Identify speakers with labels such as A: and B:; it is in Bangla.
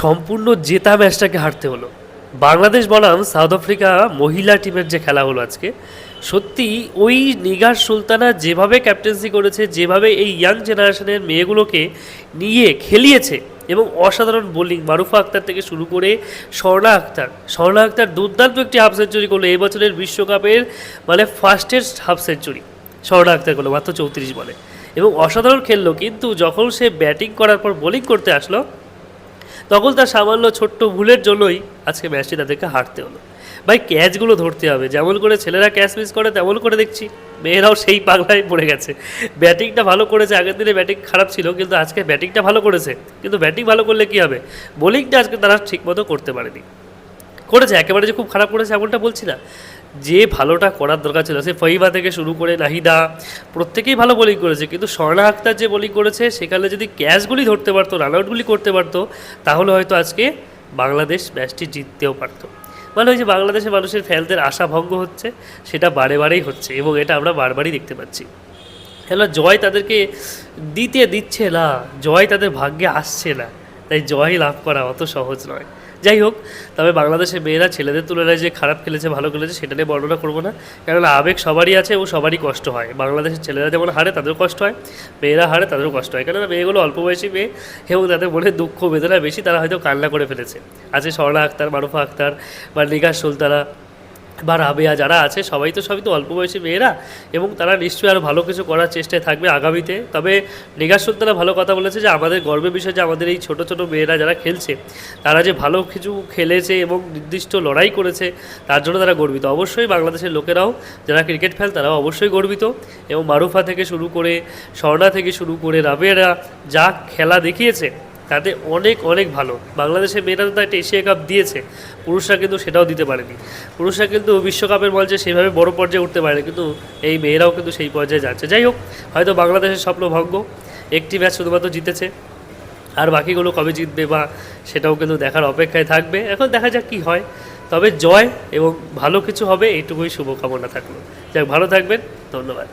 A: সম্পূর্ণ জেতা ম্যাচটাকে হারতে হলো। বাংলাদেশ বনাম সাউথ আফ্রিকা মহিলা টিমের যে খেলা হলো আজকে, সত্যি ওই নিগার সুলতানা যেভাবে ক্যাপ্টেন্সি করেছে, যেভাবে এই ইয়াং জেনারেশনের মেয়েগুলোকে নিয়ে খেলিয়েছে এবং অসাধারণ বোলিং মারুফা আক্তার থেকে শুরু করে স্বর্ণা আক্তার। স্বর্ণা আক্তার দুর্দান্ত একটি হাফ সেঞ্চুরি করল এবছরের বিশ্বকাপের মানে fastest half century Swarna Akter করল মাত্র চৌত্রিশ বলে। এবং অসাধারণ খেললো, কিন্তু যখন সে ব্যাটিং করার পর বোলিং করতে আসলো তখন তার সামান্য ছোট্ট ভুলের জন্যই আজকে ম্যাচটি তাদেরকে হারতে হলো ভাই, ক্যাচগুলো ধরতে হবে। যেমন করে ছেলেরা ক্যাচ মিস করে, তেমন করে দেখছি মেয়েরাও সেই পাগলায় পড়ে গেছে। ব্যাটিংটা ভালো করেছে। আগের দিনে ব্যাটিং খারাপ ছিল, কিন্তু আজকে ব্যাটিংটা ভালো করেছে। কিন্তু ব্যাটিং ভালো করলে কী হবে? বোলিংটা আজকে তারা ঠিকমতো করতে পারেনি। করেছে, একেবারে যে খুব খারাপ করেছে এমনটা বলছি না। যে ভালোটা করার দরকার ছিল, সে ফহিবা থেকে শুরু করে নাহিদা, প্রত্যেকেই ভালো বোলিং করেছে, কিন্তু স্বর্ণা আক্তার যে বোলিং করেছে, সেখানে যদি ক্যাচগুলি ধরতে পারতো রান আউটগুলি করতে পারতো, তাহলে হয়তো আজকে বাংলাদেশ ম্যাচটি জিততেও পারতো। মানে ওই যে বাংলাদেশের মানুষের ফ্যানদের আশা ভঙ্গ হচ্ছে, সেটা বারে বারেই হচ্ছে, এবং এটা আমরা বারবারই দেখতে পাচ্ছি। কেন জয় তাদেরকে দিতে দিচ্ছে না, জয় তাদের ভাগ্যে আসছে না। তাই জয় লাভ করা অত সহজ নয়। যাই হোক, তবে বাংলাদেশের মেয়েরা ছেলেদের তুলনায় যে খারাপ খেলেছে, ভালো খেলেছে, সেটা নিয়ে বর্ণনা করব না। কেননা আবেগ সবারই আছে এবং সবারই কষ্ট হয়। বাংলাদেশের ছেলেরা যেমন হারে, তাদেরও কষ্ট হয়। মেয়েরা হারে, তাদেরও কষ্ট হয়। কেননা মেয়েগুলো অল্প বয়সী মেয়ে এবং তাদের মনে দুঃখ, বেদনা বেশি, তারা হয়তো কান্না করে ফেলেছে। আছে স্বর্ণা আক্তার, মারুফা আক্তার বা নিগার সুলতানা। বা রাবেয়া যারা আছে, সবাই তো সবই তো অল্প বয়সী মেয়েরা এবং তারা নিশ্চয়ই আরও ভালো কিছু করার চেষ্টায় থাকবে আগামীতে। তবে নিগার সুলতানা ভালো কথা বলেছে যে, আমাদের গর্বের বিষয় যে, আমাদের এই ছোট ছোট মেয়েরা যারা খেলছে, তারা যে ভালো কিছু খেলেছে এবং নির্দিষ্ট লড়াই করেছে, তার জন্য তারা গর্বিত। অবশ্যই বাংলাদেশের লোকেরাও, যারা ক্রিকেট ফ্যান, তারাও অবশ্যই গর্বিত। এবং মারুফা থেকে শুরু করে, স্বর্ণা থেকে শুরু করে রাবেয়ারা যা খেলা দেখিয়েছে তাতে অনেক অনেক ভালো। বাংলাদেশের মেয়েরা তো একটা এশিয়া কাপ দিয়েছে। পুরুষরা কিন্তু সেটাও দিতে পারেনি। পুরুষরা কিন্তু বিশ্বকাপের মঞ্চে সেইভাবে বড় পর্যায়ে উঠতে পারে কিন্তু এই মেয়েরাও কিন্তু সেই পর্যায়ে যাচ্ছে। যাই হোক, হয়তো বাংলাদেশের স্বপ্ন ভঙ্গ। একটি ম্যাচ শুধুমাত্র জিতেছে। আর বাকিগুলো কবে জিতবে বা সেটাও কিন্তু দেখার অপেক্ষায় থাকবে। এখন দেখা যাক কী হয়। তবে জয় এবং ভালো কিছু হবে, এইটুকুই শুভকামনা থাকল। যাক, ভালো থাকবেন। ধন্যবাদ।